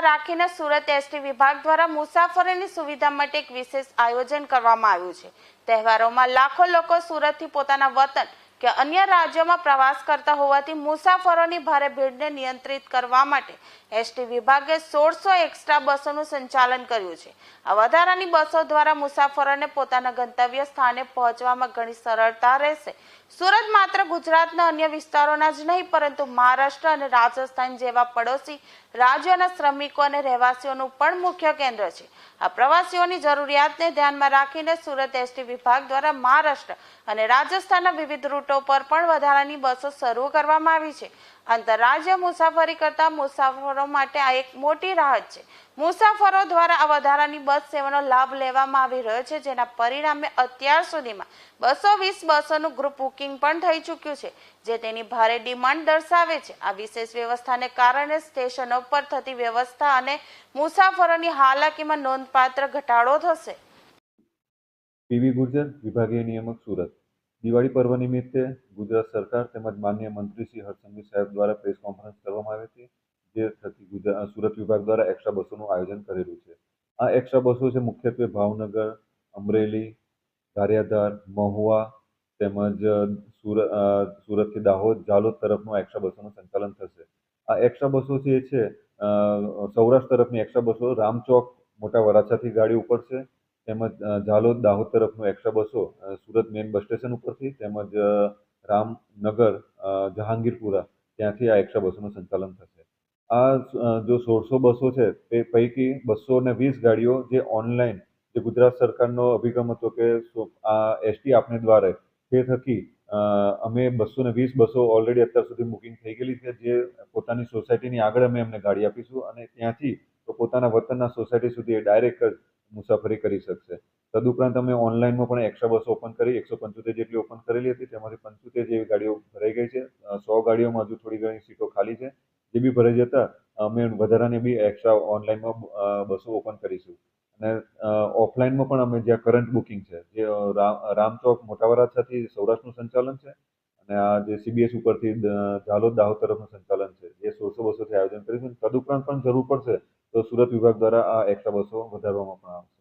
રાખીને સુરત એસટી વિભાગ દ્વારા મુસાફરોની સુવિધા માટે એક વિશેષ આયોજન કરવામાં આવ્યું છે. તહેવારોમાં લાખો લોકો સુરતથી પોતાના વતન કે અન્ય રાજ્યોમાં પ્રવાસ કરતા હોવાથી મુસાફરોની ભારે ભીડને નિયંત્રિત કરવા માટે એસટી વિભાગે સોળસો એક્સ્ટ્રા બસોનું સંચાલન કર્યું છે. આ વધારાની બસો દ્વારા મુસાફરોને પોતાના ગંતવ્ય સ્થાને પહોંચવામાં ઘણી સરળતા રહેશે. સુરત માત્ર ગુજરાતના અન્ય વિસ્તારોના જ નહીં, પરંતુ મહારાષ્ટ્ર અને રાજસ્થાન જેવા પડોશી રાજ્યોના શ્રમિકો અને રહેવાસીઓનું પણ મુખ્ય કેન્દ્ર છે. આ પ્રવાસીઓની જરૂરિયાતને ધ્યાનમાં રાખીને સુરત એસટી વિભાગ દ્વારા મહારાષ્ટ્ર અને રાજસ્થાનના વિવિધ રૂટો પર પણ વધારાની બસો શરૂ કરવામાં આવી છે. આંતરરાજ્ય મુસાફરી કરતા મુસાફરો માટે આ એક મોટી રાહત છે. મુસાફરો દ્વારા આ વધારાની બસ સેવાનો લાભ લેવામાં આવી રહ્યો છે, જેના પરિણામે અત્યાર સુધીમાં બસો વીસ બસોનું ગ્રુપ બુકિંગ પણ થઈ ચૂક્યું છે, જે તેની ભારે ડિમાન્ડ દર્શાવે છે. આ વિશેષ વ્યવસ્થાને કારણે સ્ટેશનો પર થતી વ્યવસ્થા અને મુસાફરોની હાલાકીમાં નોંધપાત્ર ઘટાડો થશે. પીવી ગુર્જર, વિભાગીય નિયામક, સુરત. દિવાળી પર્વ નિમિત્તે ગુજરાત સરકાર તેમજ માન્ય મંત્રી શ્રી હર્ષસંઘવી સાહેબ દ્વારા પ્રેસ કોન્ફરન્સ કરવામાં આવી હતી, જે થકી ગુજરાત સુરત વિભાગ દ્વારા એક્સ્ટ્રા બસોનું આયોજન કરેલું છે. આ એક્સ્ટ્રા બસો છે મુખ્યત્વે ભાવનગર, અમરેલી ગારિયાધાર મહુવા તેમજ સુરત સુરતથી દાહોદ જાલોદ તરફનું એક્સ્ટ્રા બસોનું સંચાલન થશે. આ એક્સ્ટ્રા બસો છે એ છે સૌરાષ્ટ્ર તરફની એક્સ્ટ્રા બસો રામચોક મોટા વરાછાથી ગાડી ઉપડશે તેમજ ઝાલોદ દાહોદ તરફનું એક્સ્ટ્રા બસો સુરત મેઇન બસ સ્ટેશન ઉપરથી તેમજ રામનગર જહાંગીરપુરા ત્યાંથી આ એક્સ્ટ્રા બસોનું સંચાલન થશે. આ જો સોળસો બસો છે, તે પૈકી બસો ને વીસ ગાડીઓ જે ઓનલાઈન જે ગુજરાત સરકારનો અભિગમ હતો કે આ એસટી આપને દ્વારે તે થકી અમે બસો ને વીસ બસો ઓલરેડી અત્યાર સુધી બુકિંગ થઈ ગયેલી છે, જે પોતાની સોસાયટીની આગળ અમે એમને ગાડી આપીશું અને ત્યાંથી પોતાના વતનના સોસાયટી સુધી એ ડાયરેક્ટ મુસાફરી કરી શકશે. તદુપરાંત અમે ઓનલાઈનમાં પણ એક્સ્ટ્રા બસો ઓપન કરી, એકસો પંચોતેર જેટલી ઓપન કરેલી હતી, તેમાંથી પંચોતેર જેવી ગાડીઓ ભરાઈ ગઈ છે. સો ગાડીઓમાં હજુ થોડી ઘણી સીટો ખાલી છે. જે બી ભરાઈ જતા, અમે વધારાની બી એક્સ્ટ્રા ઓનલાઈનમાં બસો ઓપન કરીશું. અને ઓફલાઈનમાં પણ અમે જ્યાં કરંટ બુકિંગ છે, જે રામચોક મોટા વરાછાથી સૌરાષ્ટ્રનું સંચાલન છે, અને આ જે સીબીએસ ઉપરથી ઝાલોદ દાહોદ તરફનું સંચાલન છે, જે સોળસો બસોથી આયોજન કરીશું. તદુપરાંત પણ જરૂર પડશે તો સુરત વિભાગ દ્વારા આ એક્સ્ટ્રા બસો વધારવામાં પણ આવશે.